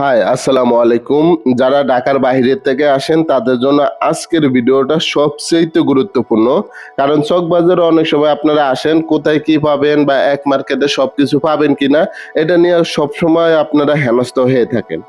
High আসসালামু আলাইকুম যারা ঢাকার বাইরে থেকে আসেন, তাদের জন্য আজকের ভিডিওটা সবচেয়ে গুরুত্বপূর্ণ। কারণ চকবাজারে অনেক সময় আপনারা আসেন, কোথায় কি পাবেন বা এক মার্কেটে সবকিছু পাবেন কিনা, এটা নিয়ে সবসময় আপনারা হেনস্থ হয়ে থাকেন।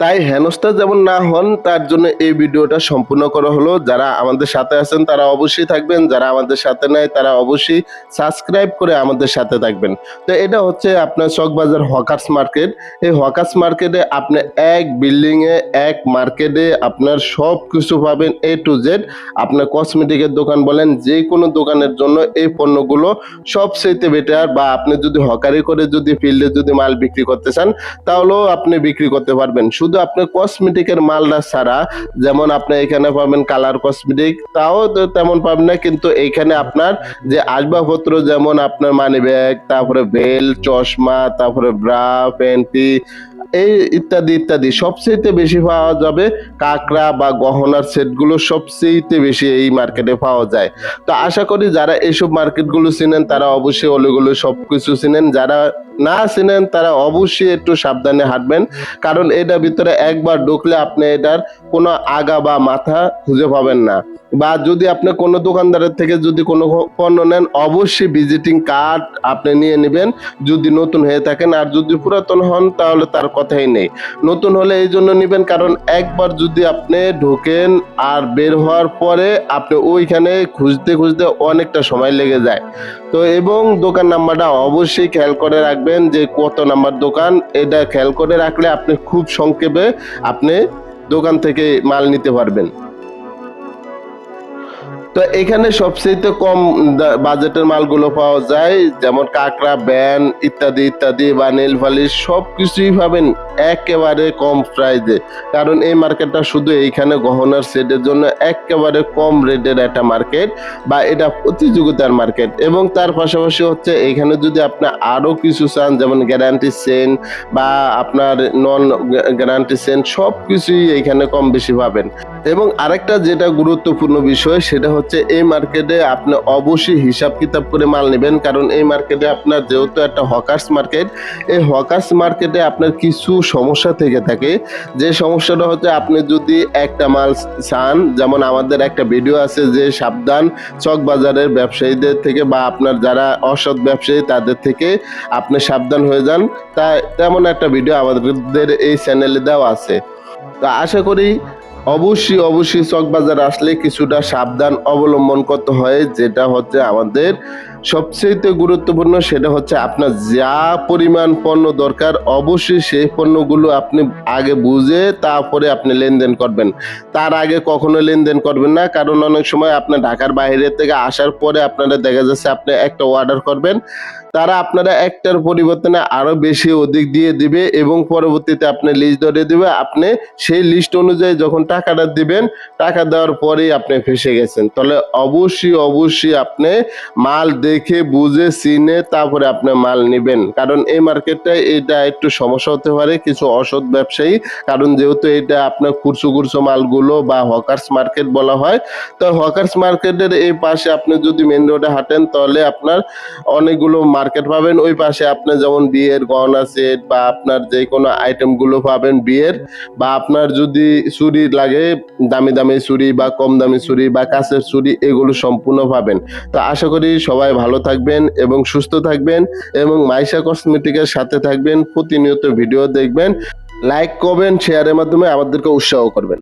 তাই হেনস্থা যেমন না হন, তার জন্য এই ভিডিওটা সম্পূর্ণ করা হলো। যারা আমাদের সাথে আছেন, তারা অবশ্যই থাকবেন। যারা আমাদের সাথে নাই, তারা অবশ্যই সাবস্ক্রাইব করে আমাদের সাথে থাকবেন। তো এটা হচ্ছে আপনার চকবাজার হকার্স মার্কেট। এই হকার্স মার্কেটে আপনি এক বিল্ডিং এ, এক মার্কেটে আপনার সব কিছু পাবেন এ টু জেড আপনার কসমেটিকের দোকান বলেন যে কোনো দোকানের জন্য এই পণ্যগুলো সব সবচেয়ে বেটার বা আপনি যদি হকারি করে যদি ফিল্ডে যদি মাল বিক্রি করতে চান, তাহলেও আপনি বিক্রি করতে পারবেন। শুধু আপনি কসমেটিকের মালটা ছাড়া, যেমন আপনি এখানে পাবেন কালার কসমেটিক তাও তেমন পাবেন না, কিন্তু এইখানে আপনার যে আসবাবপত্র, যেমন আপনার মানি ব্যাগ তারপরে বেল চশমা, তারপরে ব্রা প্যান্টি এই ইত্যাদি ইত্যাদি সবচেয়ে বেশি পাওয়া যাবে কাঁকড়া বা গহনার সেটগুলো সবচেয়ে বেশি এই মার্কেটে পাওয়া যায়। তো আশা করি যারা এইসব মার্কেটগুলো চিনেন, তারা অবশ্যই ওগুলো সব কিছু চিনেন। যারা না চিনেন, তারা অবশ্যই একটু সাবধানে হাঁটবেন। কারণ এটা ভিতরে একবার ঢুকলে আপনি এটার কোনো আগা বা মাথা খুঁজে পাবেন না। বা যদি আপনি কোনো দোকানদারের থেকে যদি কোনো পণ্য নেন, অবশ্যই ভিজিটিং কার্ড আপনি নিয়ে নেবেন। যদি নতুন হয়ে থাকেন আর যদি পুরাতন হন, তাহলে তার কথাই নেই। নতুন হলে এই জন্য নেবেন, কারণ একবার যদি আপনি ঢোকেন আর বের হওয়ার পরে আপনি ওইখানে খুঁজতে খুঁজতে অনেকটা সময় লেগে যায়। তো এবং দোকান নাম্বারটা অবশ্যই খেয়াল করে রাখবেন। যে কত নাম্বার দোকান, এটা খেয়াল করে রাখলে আপনি খুব সংক্ষেপে আপনি দোকান থেকে মাল নিতে পারবেন। তো এখানে সবচেয়ে কম বাজেটের মালগুলো পাওয়া যায়, যেমন কাঁকড়া, ব্যান ইত্যাদি ইত্যাদি, বা নেল পালিশ সব কিছুই পাবেন একেবারে কম প্রাইজে। কারণ এই মার্কেটটা শুধু এইখানে গহনার সেটের জন্য একেবারে কম রেটের একটা মার্কেট, বা এটা প্রতিযোগিতার মার্কেট। এবং তার পাশাপাশি হচ্ছে এখানে যদি আপনি আরও কিছু চান, যেমন গ্যারান্টি সেন, বা আপনার নন গ্যারান্টি সেন সব কিছুই এইখানে কম বেশি পাবেন। এবং আরেকটা যেটা গুরুত্বপূর্ণ বিষয়, সেটা হচ্ছে এই মার্কেটে আপনি অবশ্যই হিসাব কিতাব করে মাল নেবেন। কারণ এই মার্কেটে আপনার যেহেতু একটা হকার্স মার্কেট, এই হকার্স মার্কেটে আপনার কিছু সমস্যা থেকে থাকে। যে সমস্যাটা হচ্ছে আপনি যদি একটা মাল চান, যেমন আমাদের একটা ভিডিও আছে যে সাবধান চক বাজারের ব্যবসায়ীদের থেকে বা আপনার যারা অসৎ ব্যবসায়ী, তাদের থেকে আপনি সাবধান হয়ে যান। তা তেমন একটা ভিডিও আমাদের এই চ্যানেলে দেওয়া আছে। তো আশা করি অবশ্যই অবশ্যই চকবাজার আসলে কিছুটা সাবধান অবলম্বন করতে হয়, যেটা হচ্ছে আমাদের সবচেয়ে গুরুত্বপূর্ণ, সেটা হচ্ছে আপনার যা পরিমাণ পণ্য দরকার, অবশ্যই সেই পণ্যগুলো আপনি আগে বুঝে তারপরে আপনি লেনদেন করবেন। তার আগে কখনো লেনদেন করবেন না, কারণ অনেক সময় আপনি ঢাকার বাইরে থেকে আসার পরে আপনারা দেখা যাচ্ছে আপনি একটা অর্ডার করবেন, তারা আপনারা একটার পরিবর্তনে আরও বেশি অধিক দিয়ে দিবে এবং পরবর্তীতে আপনি লিস্ট ধরে দিবে। আপনি সেই লিস্ট অনুযায়ী যখন টাকাটা দিবেন, টাকা দেওয়ার পরেই আপনি ফেসে গেছেন। তাহলে অবশ্যই অবশ্যই আপনি মাল দেখে, বুঝে, চিনে তারপরে আপনি মাল নেবেন। কারণ এই মার্কেটটায় এটা একটু সমস্যা হতে পারে, কিছু অসৎ ব্যবসায়ী। কারণ যেহেতু এটা আপনার খুরসো খুরসো মালগুলো বা হকার্স মার্কেট বলা হয়, তো হকার্স মার্কেটের এই পাশে আপনি যদি মেন রোডে হাঁটেন, তাহলে আপনার অনেকগুলো মার্কেট পাবেন। ওই পাশে আপনি যেমন বিয়ের গহনা, সেট বা আপনার যে কোনো আইটেমগুলো পাবেন বিয়ের। বা আপনার যদি চুরি লাগে, দামি দামি চুরি বা কম দামি ছুরি বা কাছের চুরি এগুলো সম্পূর্ণ পাবেন। তো আশা করি সবাই ভালো থাকবেন এবং সুস্থ থাকবেন এবং মাইশা কসমেটিকের সাথে থাকবেন, প্রতিনিয়ত ভিডিও দেখবেন, লাইক করবেন শেয়ারের মাধ্যমে আমাদেরকে উৎসাহ করবেন।